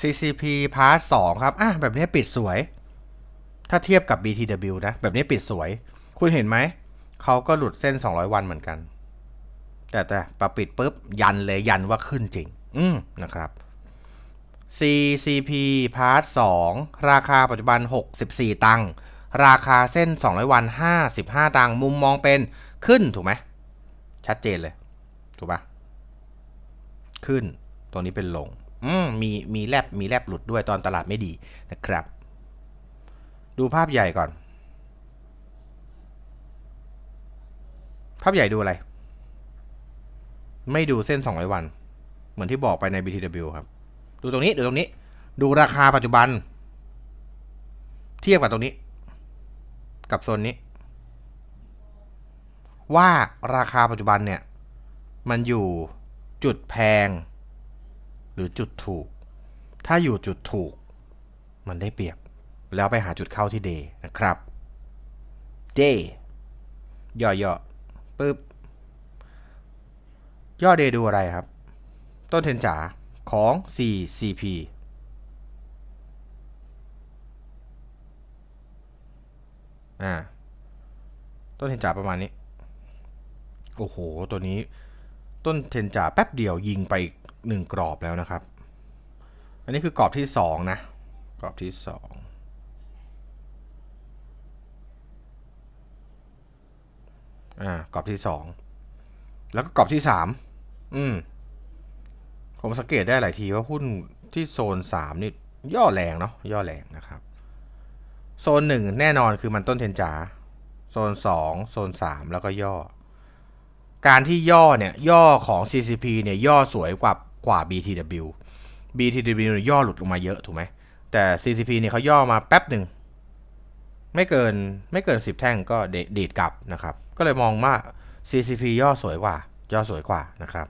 CCP Part 2 ครับ อะ แบบนี้ปิดสวย ถ้าเทียบกับ BTW นะ แบบนี้ปิดสวย คุณเห็นไหม เขาก็หลุดเส้น 200 วันเหมือนกัน แต่แต่ปปิดปุ๊บ ยันเลยยันว่าขึ้นจริง อืมนะครับ CCP Part 2 ราคาปัจจุบัน 64 ตังค์ ราคาเส้น 200 วัน 55 ตังค์ มุมมองเป็นขึ้นถูกไหม ชัดเจนเลย ถูกปะขึ้น ตัวนี้เป็นลง อืมมีมีแลบมีแลบหลุดด้วยตอนตลาดไม่ดีนะครับ ดูภาพใหญ่ก่อน ภาพใหญ่ดูอะไร ไม่ดูเส้น 200 วัน เหมือนที่บอกไปใน BTW ครับ ดูตรงนี้ดูตรงนี้ ดูราคาปัจจุบัน เทียบกับตรงนี้ กับโซนนี้ ว่าราคาปัจจุบันเนี่ย มันอยู่จุดแพง รือจุดถูก ถ้าอยู่จุดถูก มันได้เปรียบ แล้วไปหาจุดเข้าที่เดนะครับเดย่อย่อปึ๊บ ย่อเดดูอะไรครับ ต้นเทนจ๋าของ CCP อ่า ต้นเทนจ๋าประมาณนี้ โอ้โห ตัวนี้ต้นเทนจ่าแป๊บเดียวยิงไป หนึ่งกรอบแล้วนะครับ อันนี้คือกรอบที่สองนะ กรอบที่สองอ่า กรอบที่สองแล้วก็กรอบที่สามอืม ผมสังเกตได้หลายทีว่าหุ้นที่โซนสามนี่ย่อแรงเนาะ ย่อแรงนะครับ โซนหนึ่งแน่นอนคือมันต้นเทนจาโซนสองโซนสามแล้วก็ย่อการที่ย่อเนี่ยย่อของ CCP เนี่ยย่อสวยกว่า กว่า BTW BTW ย่อหลุดลงมาเยอะถูกไหมแต่ CCP เนี่ยเขาย่อมาแป๊บหนึ่งไม่เกินไม่เกิน 10 แท่งก็เดดีดกลับนะครับ ก็เลยมองว่า CCP ย่อสวยกว่า ย่อสวยกว่านะครับ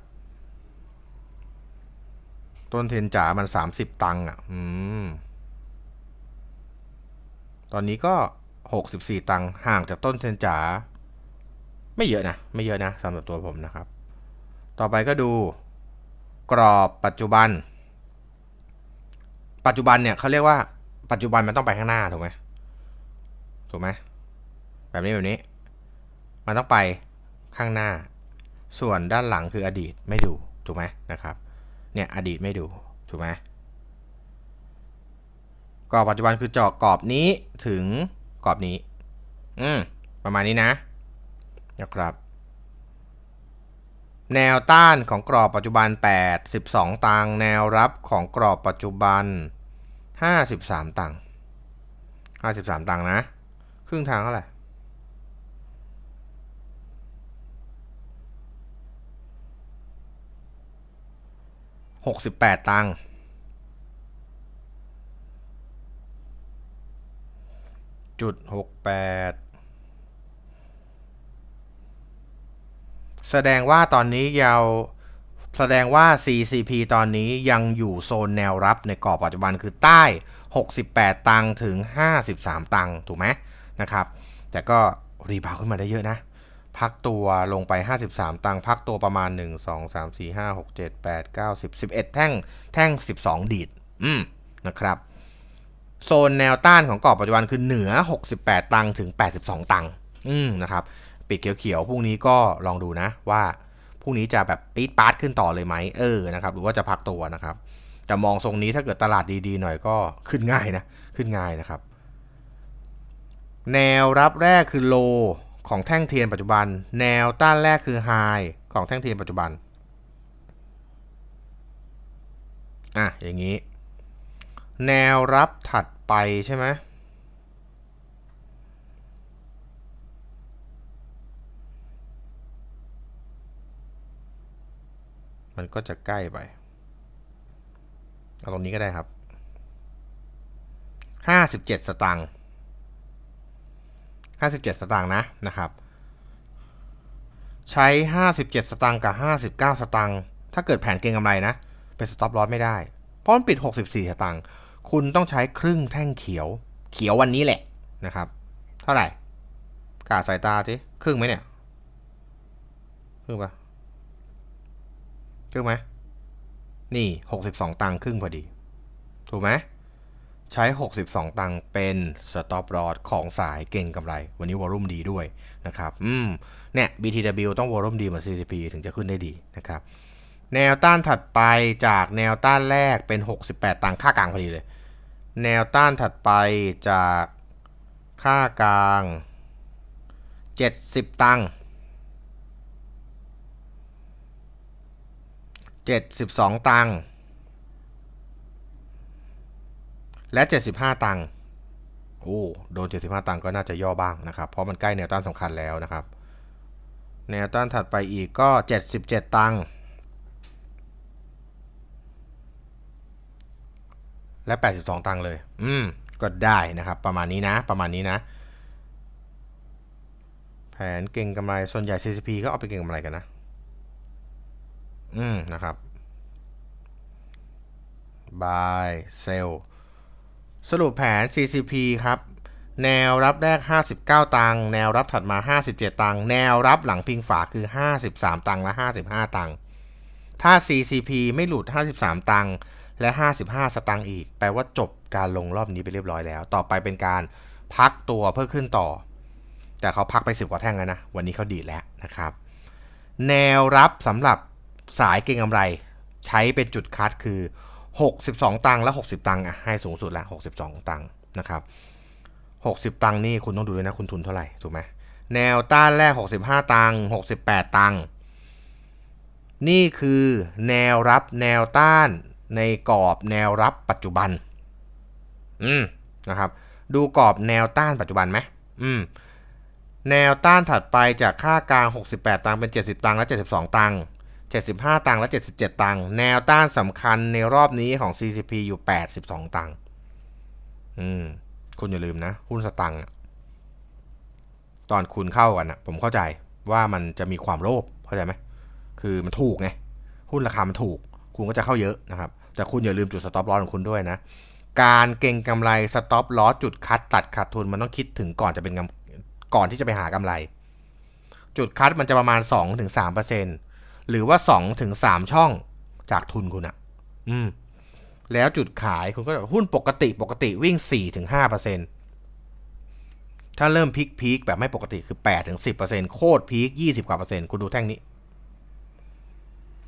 ต้นเทนจ๋ามัน 30 ตังค์อะ อืม ตอนนี้ก็ 64 ตังค์ห่างจากต้นเทนจ๋าไม่เยอะนะ ไม่เยอะนะสำหรับตัวผมนะครับ ต่อไปก็ดู กรอบปัจจุบัน ปัจจุบันเนี่ยเขาเรียกว่าปัจจุบันมันต้องไปข้างหน้าถูกไหมถูกไหมแบบนี้แบบนี้ มันต้องไปข้างหน้า ส่วนด้านหลังคืออดีตไม่ดูถูกไหมนะครับ เนี่ยอดีตไม่ดูถูกไหมกรอบปัจจุบันคือเจาะกรอบนี้ถึงกรอบนี้ อืมประมาณนี้นะนะครับ แนวต้านของกรอบปัจจุบัน82ตังค์แนวรับของกรอบปัจจุบัน 53 ตังค์53 ตังค์นะ ครึ่งทางเท่าไหร่68ตังค์จุด68แแสดงว่าตอนนี้ยาวแสดงว่า CCP ตอนนี้ยังอยู่โซนแนวรับในกรอบปัจจุบันคือใต้ 68 ตังถึง 53 ตังถูกไหมนะครับ แต่ก็รีบาวขึ้นมาได้เยอะนะ พักตัวลงไป 53 ตังพักตัวประมาณ 1 2 3 4 5 6 7 8 9 10 11 แท่งแท่ง 12 ดีดอืมนะครับ โซนแนวต้านของกรอบปัจจุบันคือเหนือ 68 ตังถึง 82 ตังอืมนะครับ ปิดเขียวๆพรุ่งนี้ก็ลองดูนะว่าพรุ่งนี้จะแบบปี๊ดปาร์ตขึ้นต่อเลยไหมเออนะครับหรือว่าจะพักตัวนะครับแต่มองทรงนี้ถ้าเกิดตลาดดีๆหน่อยก็ขึ้นง่ายนะขึ้นง่ายนะครับ แนวรับแรกคือโลของแท่งเทียนปัจจุบัน แนวต้านแรกคือไฮของแท่งเทียนปัจจุบันอะอย่างนี้ แนวรับถัดไปใช่ไหม มันก็จะใกล้ไป เอาตรงนี้ก็ได้ครับ ห้าสิบเจ็ดสตางค์ห้าสิบเจ็ดสตางค์นะนะครับ ใช้ห้าสิบเจ็ดสตางค์กับห้าสิบเก้าสตางค์ ถ้าเกิดแผนเก็งกำไรนะ เป็นสต็อปลอสไม่ได้ เพราะมันปิดหกสิบสี่สตางค์ คุณต้องใช้ครึ่งแท่งเขียว เขียววันนี้แหละนะครับ เท่าไหร่กาสายตาสิครึ่งไหมเนี่ย ครึ่งปะ ครึ่งไหมนี่หกสิบสองตังค์ครึ่งพอดี ถูกไหมใช้ 62 ตังค์เป็น stop loss ของสายเก่งกำไร วันนี้วอลุ่มดีด้วยนะครับ อืม เนี่ย BTW ต้องวอลุ่มดีเหมือน CCP ถึงจะขึ้นได้ดีนะครับ แนวต้านถัดไปจากแนวต้านแรกเป็น 68 ตังค์ค่ากลางพอดีเลย แนวต้านถัดไปจากค่ากลาง 70 ตังค์ 72ตังค์และ75ตังค์โอ้โดน 75 ตังค์ก็น่าจะย่อบ้างนะครับ เพราะมันใกล้แนวต้านสำคัญแล้วนะครับ แนวต้านถัดไปอีกก็ 77 ตังค์และ 82 ตังค์เลย อืม ก็ได้นะครับ ประมาณนี้นะ ประมาณนี้นะ แผนเก่งกำไร ส่วนใหญ่ CCP ก็เอาไปเก่งกำไรกันนะ อืมนะครับ buy sell สรุปแผน CCP ครับ แนวรับแรก 59 ตังค์แนวรับถัดมา 57 ตังค์แนวรับหลังพิงฝาคือ 53 ตังค์และ 55 ตังค์ถ้า CCP ไม่หลุด 53 ตังค์และ 55 สตังค์อีก แปลว่าจบการลงรอบนี้ไปเรียบร้อยแล้ว ต่อไปเป็นการพักตัวเพื่อขึ้นต่อ แต่เขาพักไป 10 กว่าแท่งแล้วนะ วันนี้เขาดีแล้วนะครับ แนวรับสำหรับ สายเก็งกำไร ใช้เป็นจุดคัดคือ 62 ตังค์และ 60 ตังค์อะให้สูงสุดละ 62 ตังค์นะครับ60 ตังค์นี่คุณต้องดูด้วยนะคุณทุนเท่าไหร่ถูกไหมแนวต้านแรก 65 ตังค์68 ตังค์นี่คือแนวรับแนวต้านในกรอบแนวรับปัจจุบัน อืมนะครับ ดูกรอบแนวต้านปัจจุบันไหมอืมแนวต้านถัดไปจากค่ากลาง 68 ตังค์เป็น 70 ตังค์และ 72 ตังค์ 75 ตังค์และ 77 ตังค์แนวต้านสำคัญในรอบนี้ของ CCP อยู่ 82 ตังค์อืม คุณอย่าลืมนะ หุ้นสตังค์ตอนคุณเข้ากันนะผมเข้าใจว่ามันจะมีความโลภเข้าใจไหมคือมันถูกไง หุ้นราคามันถูก คุณก็จะเข้าเยอะนะครับ แต่คุณอย่าลืมจุด stop loss ของคุณด้วยนะ การเก็งกำไร stop loss จุดคัดตัดขาดทุนมันต้องคิดถึงก่อนจะเป็นก่อนที่จะไปหากำไร จุดคัดมันจะประมาณ 2-3% หรือว่า2-3ช่องจากทุนคุณอะอืม แล้วจุดขายคุณก็หุ้นปกติปกติวิ่ง4-5%ถ้าเริ่มพีคพีคแบบไม่ปกติคือ8-10%โคตรพีค20กว่าเปอร์เซ็นต์คุณดูแท่งนี้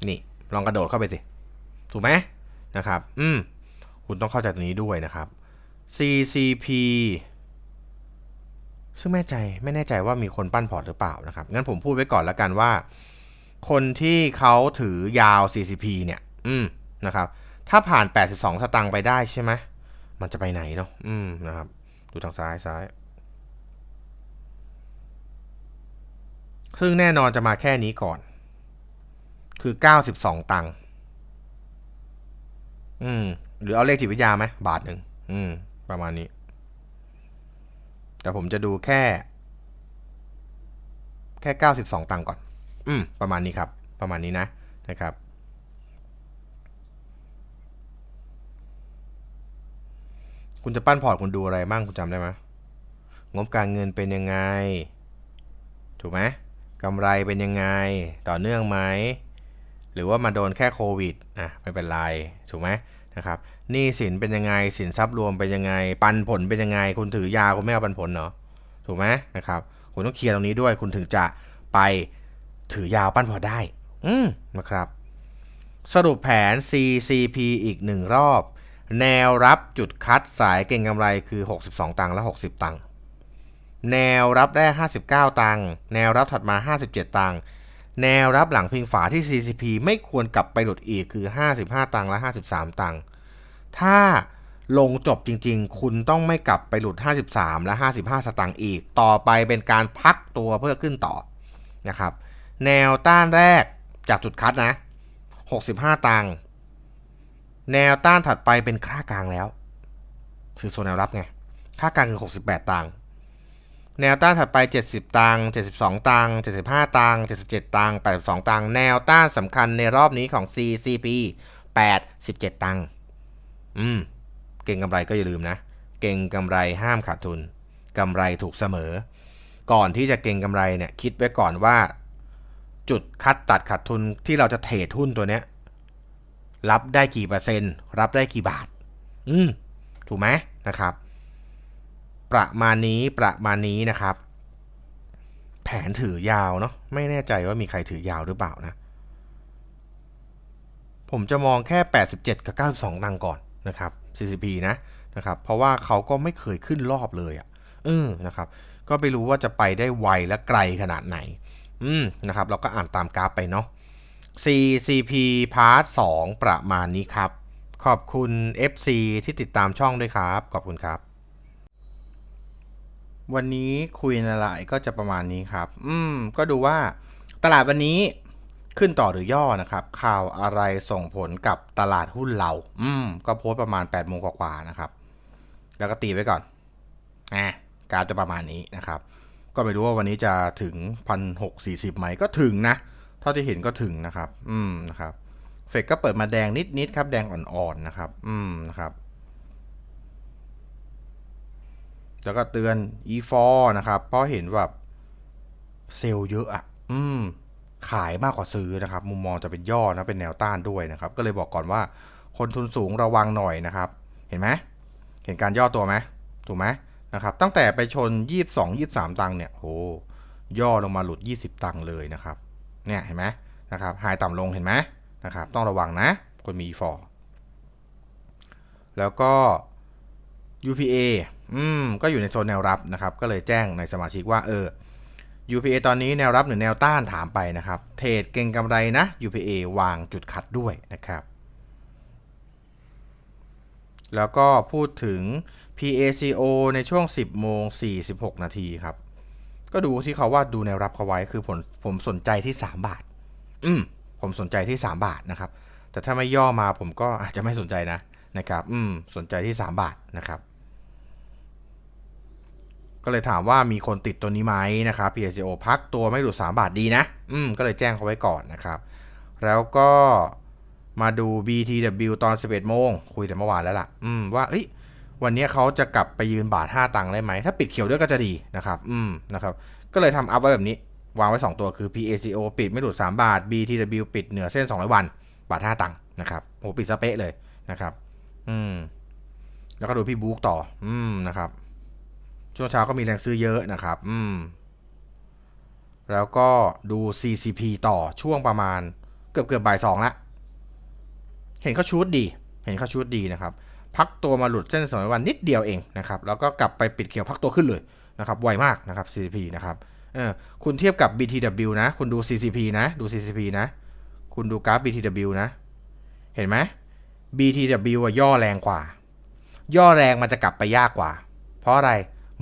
นี่ ลองกระโดดเข้าไปสิ ถูกไหมนะครับ อืม คุณต้องเข้าใจตรงนี้ด้วยนะครับ CCP ซึ่งแม่ใจไม่แน่ใจว่ามีคนปั้นพอร์ตหรือเปล่านะครับ งั้นผมพูดไว้ก่อนแล้วกันว่า คนที่เขาถือยาว CCP เนี่ย อืมนะครับ ถ้าผ่าน 82 สตางค์ไปได้ใช่ไหม มันจะไปไหนเนาะ อืมนะครับ ดูทางซ้ายซ้าย ซึ่งแน่นอนจะมาแค่นี้ก่อน คือ 92 ตังค์ อืม หรือเอาเลขจิตวิทยาไหม บาทหนึ่ง อืม ประมาณนี้ แต่ผมจะดูแค่ แค่ 92 ตังค์ก่อน อืมประมาณนี้ครับ ประมาณนี้นะนะครับ คุณจะปั้นพอร์ตคุณดูอะไรบ้างคุณจำได้ไหมงบการเงินเป็นยังไง ถูกไหมกำไรเป็นยังไง ต่อเนื่องไหม หรือว่ามาโดนแค่โควิดอะไม่เป็นไร ถูกไหมนะครับหนี้สินเป็นยังไง สินทรัพย์รวมเป็นยังไง ปันผลเป็นยังไง คุณถือยาคุณไม่เอาปันผลเนาะถูกไหมนะครับ คุณต้องเคลียร์ตรงนี้ด้วย คุณถึงจะไป ถือยาวปั้นพอได้ อืมนะครับ สรุปแผน CCP อีกหนึ่งรอบ แนวรับจุดคัดสายเก่งกำไรคือ 62 ตังค์และ 60 ตังค์แนวรับแรก59 ตังค์แนวรับถัดมา 57 ตังค์แนวรับหลังพิงฝาที่ CCP ไม่ควรกลับไปหลุดอีกคือ 55 ตังค์และ 53 ตังค์ถ้าลงจบจริงๆ คุณต้องไม่กลับไปหลุด 53 และ 55 สตังค์อีก ต่อไปเป็นการพักตัวเพื่อขึ้นต่อนะครับ แนวต้านแรกจากจุดคัดนะ 65 ตังค์แนวต้านถัดไปเป็นค่ากลางแล้วคือโซนแนวรับไง ค่ากลางคือ 68 ตังค์แนวต้านถัดไป 70 ตังค์72 ตังค์75 ตังค์77 ตังค์82 ตังค์แนวต้านสำคัญในรอบนี้ของ CCP 87ตังค์อืม เก่งกำไรก็อย่าลืมนะ เก่งกำไรห้ามขาดทุนกำไรถูกเสมอ ก่อนที่จะเก่งกำไรเนี่ยคิดไว้ก่อนว่า จุดคัดตัดขาดทุนที่เราจะเทรดหุ้นตัวเนี้ย รับได้กี่เปอร์เซ็นต์ รับได้กี่บาท อืม ถูกไหมนะครับ ประมาณนี้ประมาณนี้นะครับ แผนถือยาวเนาะไม่แน่ใจว่ามีใครถือยาวหรือเปล่านะ ผมจะมองแค่ 87 กับ 92 ตังก่อนนะครับ CCP นะนะครับ เพราะว่าเขาก็ไม่เคยขึ้นรอบเลยอะ่ะเออนะครับ ก็ไปรู้ว่าจะไปได้ไวและไกลขนาดไหน อืมนะครับเราก็อ่านตามกราฟไปเนาะ CCP Part 2 ประมาณนี้ครับ ขอบคุณ FC ที่ติดตามช่องด้วยครับ ขอบคุณครับ วันนี้คุยในอะไรก็จะประมาณนี้ครับ อืม ก็ดูว่าตลาดวันนี้ขึ้นต่อหรือย่อนะครับ ข่าวอะไรส่งผลกับตลาดหุ้นเรา อืม ก็โพสประมาณ8ปดโมงกว่าๆนะครับ แล้วก็ตีไว้ก่อนอะการจะประมาณนี้นะครับ ก็ไม่รู้ว่าวันนี้จะถึงพันหกสี่สิบไหมก็ถึงนะ เท่าที่เห็นก็ถึงนะครับ อืมนะครับเฟกก็เปิดมาแดงนิดๆครับ แดงอ่อนๆนะครับ อืมนะครับ แล้วก็เตือน e4 นะครับ เพราะเห็นแบบเซลล์เยอะอะ อืม ขายมากกว่าซื้อนะครับ มุมมองจะเป็นย่อนะ เป็นแนวต้านด้วยนะครับ ก็เลยบอกก่อนว่า คนทุนสูงระวังหน่อยนะครับ เห็นไหม เห็นการย่อตัวไหม ถูกไหม นะครับตั้งแต่ไปชน 22 23 ตังค์เนี่ยโหย่อลงมาหลุด 20 ตังค์เลยนะครับเนี่ยเห็นไหมนะครับหายต่ำลงเห็นไหมนะครับต้องระวังนะคนมี e4 แล้วก็ UPA อืมก็อยู่ในโซนแนวรับนะครับ ก็เลยแจ้งในสมาชิกว่าเออ UPA ตอนนี้แนวรับหรือแนวต้านถามไปนะครับ เทรดเก่งกำไรนะ UPA วางจุดคัดด้วยนะครับ แล้วก็พูดถึง PACO ในช่วง 10โมง46 นาทีครับ ก็ดูที่เขาว่าดูแนวรับเขาไว้คือผมผมสนใจที่ 3 บาท อืม ผมสนใจที่ 3 บาทนะครับ แต่ถ้าไม่ย่อมาผมก็อาจจะไม่สนใจนะนะครับ อืม สนใจที่ 3 บาทนะครับ ก็เลยถามว่ามีคนติดตัวนี้ไหมนะครับ PSCO พักตัวไม่หลุด 3 บาทดีนะ อืม ก็เลยแจ้งเขาไว้ก่อนนะครับ แล้วก็มาดู BTW ตอน 11โมงคุยแต่เมื่อวานแล้วล่ะ อืม ว่า เอ้ย วันนี้เขาจะกลับไปยืนบาท5ตังค์ได้ไหม ถ้าปิดเขียวด้วยก็จะดีนะครับ อืมนะครับ ก็เลยทำอัพไว้แบบนี้ วางไว้ 2 ตัวคือ PACO ปิดไม่หลุด 3 บาท BTW ปิดเหนือเส้น 200 วัน บาท5ตังค์นะครับโหปิดสเปะเลยนะครับ อืม แล้วก็ดูพี่บุ๊กต่อ อืมนะครับ ช่วงเช้าก็มีแรงซื้อเยอะนะครับ อืม แล้วก็ดู CCP ต่อช่วงประมาณ เกือบเกือบบ่ายสองละ เห็นเขาชูดดี เห็นเขาชูดดีนะครับ พักตัวมาหลุดเส้นสองวันนิดเดียวเองนะครับแล้วก็กลับไปปิดเขียวพักตัวขึ้นเลยนะครับไวมากนะครับ CCP นะครับเออคุณเทียบกับ BTW นะ คุณดู CCP นะดู CCP นะ คุณดูกราฟ BTW นะ เห็นไหม BTW ย่อแรงกว่า ย่อแรงมันจะกลับไปยากกว่า เพราะอะไร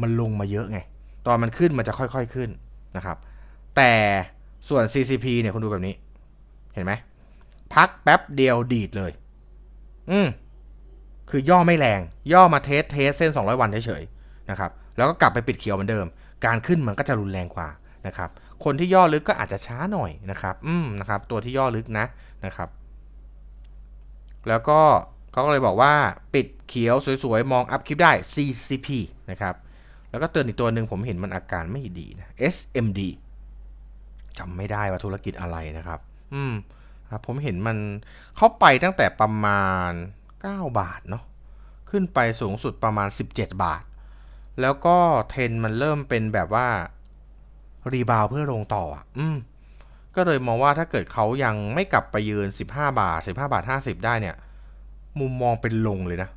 มันลงมาเยอะไง ตอนมันขึ้นมันจะค่อยๆขึ้นนะครับ แต่ส่วน CCP เนี่ยคุณดูแบบนี้ เห็นไหมพักแป๊บเดียวดีดเลย อืม คือย่อไม่แรง ย่อมาเทสเทสเส้น 200 วันเฉยๆนะครับแล้วก็กลับไปปิดเขียวเหมือนเดิม การขึ้นมันก็จะรุนแรงกว่านะครับคนที่ย่อลึกก็อาจจะช้าหน่อยนะครับอืมนะครับตัวที่ย่อลึกนะนะครับ แล้วก็เขาก็เลยบอกว่าปิดเขียวสวยๆ มองอัพคลิปได้ CCP นะครับแล้วก็เตือนอีกตัวหนึ่งผมเห็นมันอาการไม่ดีนะ SMD จำไม่ได้ว่าธุรกิจอะไรนะครับ อืมครับผมเห็นมันเข้าไปตั้งแต่ประมาณ 9 บาทเนาะขึ้นไปสูงสุดประมาณ 17 บาท แล้วก็เทนมันเริ่มเป็นแบบว่า รีบาวเพื่อลงต่ออะอืมก็เลยมองว่าถ้าเกิดเขายังไม่กลับไปยืน 15 บาท 15 บาท 50 ได้เนี่ย มุมมองเป็นลงเลยนะ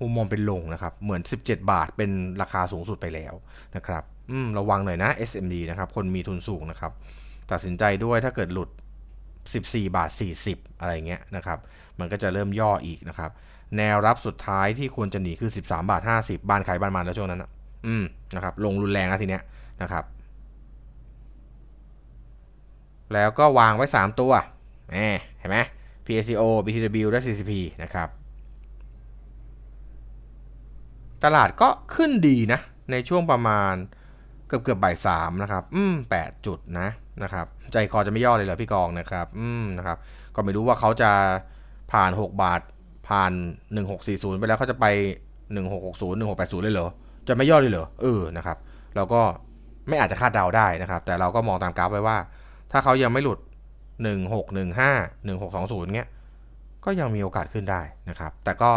มุมมองเป็นลงนะครับ เหมือน 17 บาทเป็นราคาสูงสุดไปแล้วนะครับอืมระวังหน่อยนะ SMD นะครับ คนมีทุนสูงนะครับ ตัดสินใจด้วยถ้าเกิดหลุด 14 บาท 40 อะไรเงี้ยนะครับ มันก็จะเริ่มย่ออีกนะครับ แนวรับสุดท้ายที่ควรจะหนีคือ 13บาท50 บ้านขายบ้านมันแล้วช่วงนั้นนะอืมนะครับลงรุนแรงนะทีเนี้ยนะครับแล้วก็วางไว้ 3 ตัวแหมเห็นไหม PACO BTW และ CCP นะครับ ตลาดก็ขึ้นดีนะ ในช่วงประมาณเกือบเกือบบ่ายสามนะครับ อืมแปดจุดนะนะครับ ใจคอจะไม่ย่อเลยเหรอพี่กองนะครับ อืมนะครับ ก็ไม่รู้ว่าเขาจะ ผ่าน 6 บาท ผ่าน 1640 ไปแล้วเขาจะไป 1660 1680 เลยเหรอ จะไม่ย่อเลยเหรอ เออ นะครับ เราก็ไม่อาจจะคาดเดาได้นะครับ แต่เราก็มองตามกราฟไว้ว่า ถ้าเขายังไม่หลุด 1615 1620 เงี้ย ก็ยังมีโอกาสขึ้นได้นะครับ แต่ก็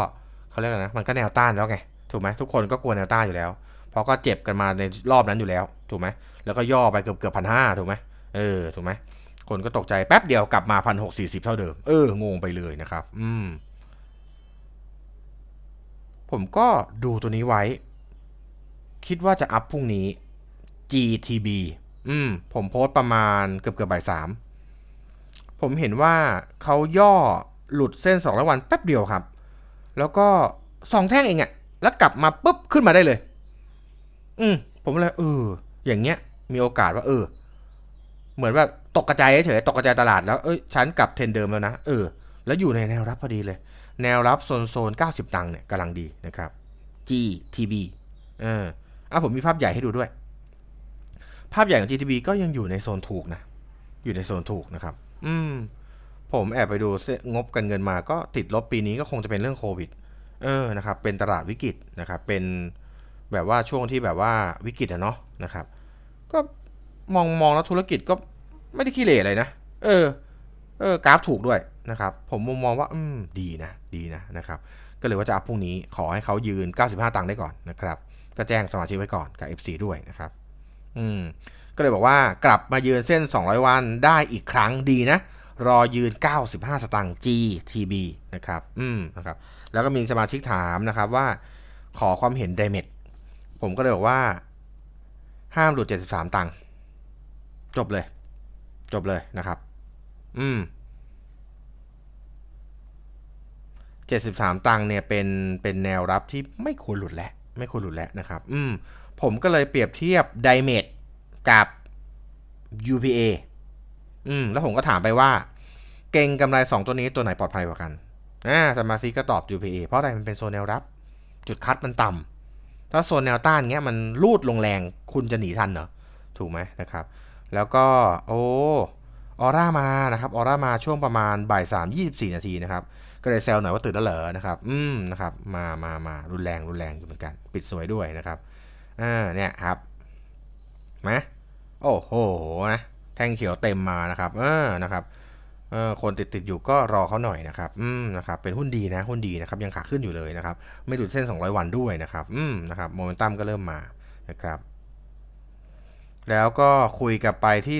เขาเรียกอะไรนะ มันก็แนวต้านแล้วไง ถูกไหมทุกคนก็กลัวแนวต้านอยู่แล้ว เพราะก็เจ็บกันมาในรอบนั้นอยู่แล้ว ถูกไหมแล้วก็ย่อไปเกือบเกือบพันห้าถูกไหมเออ ถูกไหม คนก็ตกใจแป๊บเดียวกลับมาพันหกสี่สิบเท่าเดิม เอองงไปเลยนะครับ อืม ผมก็ดูตัวนี้ไว้ คิดว่าจะอัพพรุ่งนี้ GTB อืม ผมโพสต์ประมาณเกือบเกือบบ่ายสามผมเห็นว่าเขาย่อหลุดเส้นสองร้อยวันแป๊บเดียวครับ แล้วก็สองแท่งเองอะแล้วกลับมาปุ๊บขึ้นมาได้เลย อืมผมเลยเออ อย่างเงี้ย มีโอกาสว่า เออ เหมือนว่าตกกระจายเฉยๆตกกระจายตลาดแล้วเอ้ยฉันกลับเทรนเดิมแล้วนะเออแล้วอยู่ในแนวรับพอดีเลย แนวรับโซนโซน90 ตังค์เนี่ยกำลังดีนะครับ GTB เอออะผมมีภาพใหญ่ให้ดูด้วย ภาพใหญ่ของ GTB ก็ยังอยู่ในโซนถูกนะอยู่ในโซนถูกนะครับ อืมผมแอบไปดูงบการเงินมาก็ติดลบปีนี้ก็คงจะเป็นเรื่องโควิด เออนะครับ เป็นตลาดวิกฤตนะครับ เป็นแบบว่าช่วงที่แบบว่าวิกฤตอะเนาะนะครับ ก็ มองมองแล้วธุรกิจก็ไม่ได้ขี้เหร่อะไรนะ เออ เออกราฟถูกด้วยนะครับ ผมมุมมองว่าอืมดีนะ ดีนะนะครับ ก็เลยว่าจะอัพพรุ่งนี้ขอให้เขายืน 95 ตังค์ได้ก่อนนะครับ ก็แจ้งสมาชิกไว้ก่อนกับ FC ด้วยนะครับ อืม ก็เลยบอกว่ากลับมายืนเส้น 200 วันได้อีกครั้งดีนะ รอยืน 95 สตางค์ GTB นะครับ อืมนะครับ แล้วก็มีสมาชิกถามนะครับว่า ขอความเห็นไดเม t ผมก็เลยบอกว่า ห้ามหลุด 73 ตังค์ จบเลย จบเลยนะครับ อืม73ตังเนี่ยเป็นเป็นแนวรับที่ไม่ควรหลุดแล้วไม่ควรหลุดแล้วนะครับ อืมผมก็เลยเปรียบเทียบไดเม t กับ UPA อืมแล้วผมก็ถามไปว่า เก่งกำไร2ตัวนี้ตัวไหนปลอดภัยกว่ากันอ่าสมาชิกก็ตอบ UPA เพราะอะไรมันเป็นโซนแนวรับ จุดคัดมันต่ำถ้าโซนแนวต้านเงี้ยมันลูดลงแรงคุณจะหนีทันเหรอ ถูกไหมนะครับ แล้วก็โอ้ออร่ามานะครับออร่ามาช่วงประมาณบ่ายสามยี่สิบสี่นาทีนะครับก็เลยแซวหน่อยว่าตื่นแล้วเหรอนะครับอืมนะครับมามามารุนแรงรุนแรงอยู่เหมือนกัน ปิดสวยด้วยนะครับอ่าเนี่ยครับไหมโอ้โหนะแท่งเขียวเต็มมานะครับเออนะครับเออคนติดติดอยู่ก็รอเขาหน่อยนะครับอืมนะครับเป็นหุ้นดีนะหุ้นดีนะครับยังขาขึ้นอยู่เลยนะครับ ไม่หลุดเส้น 200 วันด้วยนะครับอืมนะครับโมเมนตัมก็เริ่มมานะครับ แล้วก็คุยกับไปที่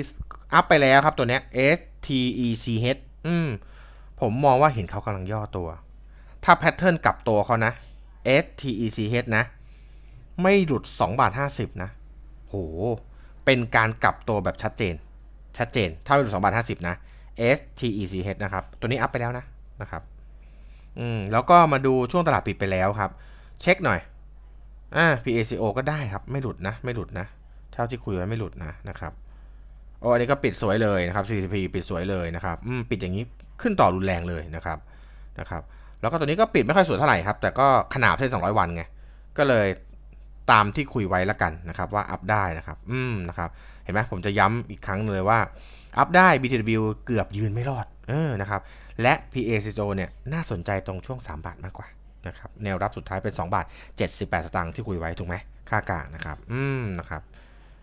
อัพไปแล้วครับตัวเนี้ย S T E C H อืม ผมมองว่าเห็นเขากำลังย่อตัว ถ้าแพทเทิร์นกลับตัวเขานะ S T E C H นะ ไม่หลุด2บาท50 นะ โห เป็นการกลับตัวแบบชัดเจน ชัดเจน ถ้าไม่หลุด2บาท50 นะ S T E C H นะครับ ตัวนี้อัพไปแล้วนะ นะครับ อืม แล้วก็มาดูช่วงตลาดปิดไปแล้วครับ เช็คหน่อย อ่า PACO ก็ได้ครับ ไม่หลุดนะ ไม่หลุดนะ ท่าที่คุยไว้ไม่หลุดนะนะครับโอ้อันนี้ก็ปิดสวยเลยนะครับ CCP ปิดสวยเลยนะครับอืมปิดอย่างนี้ขึ้นต่อรุนแรงเลยนะครับนะครับ แล้วก็ตัวนี้ก็ปิดไม่ค่อยสวยเท่าไหร่ครับ แต่ก็ขนาบเส้น 200 วันไง ก็เลยตามที่คุยไว้ละกันนะครับว่าอัพได้นะครับ อืมนะครับ เห็นไหมผมจะย้ำอีกครั้งเลยว่าอัพได้ BTW เกือบยืนไม่รอด เออ นะครับ และ PACO เนี่ย น่าสนใจตรงช่วง 3 บาทมากกว่า นะครับ แนวรับสุดท้ายเป็น 2 บาท 78 สตางค์ที่คุยไว้ ถูกไหม ค่ากลางนะครับ อืม นะครับ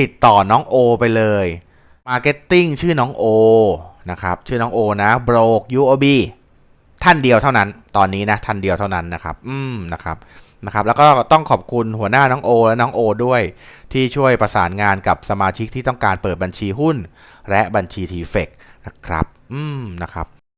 ติดต่อน้องโอไปเลย Marketing ชื่อน้องโอนะครับชื่อน้องโอนะโบรก UOB ท่านเดียวเท่านั้น ตอนนี้นะท่านเดียวเท่านั้นนะครับ อืมนะครับนะครับ แล้วก็ต้องขอบคุณหัวหน้าน้องโอและน้องโอด้วย ที่ช่วยประสานงานกับสมาชิกที่ต้องการเปิดบัญชีหุ้น และบัญชีทีเฟกนะครับ อืมนะครับ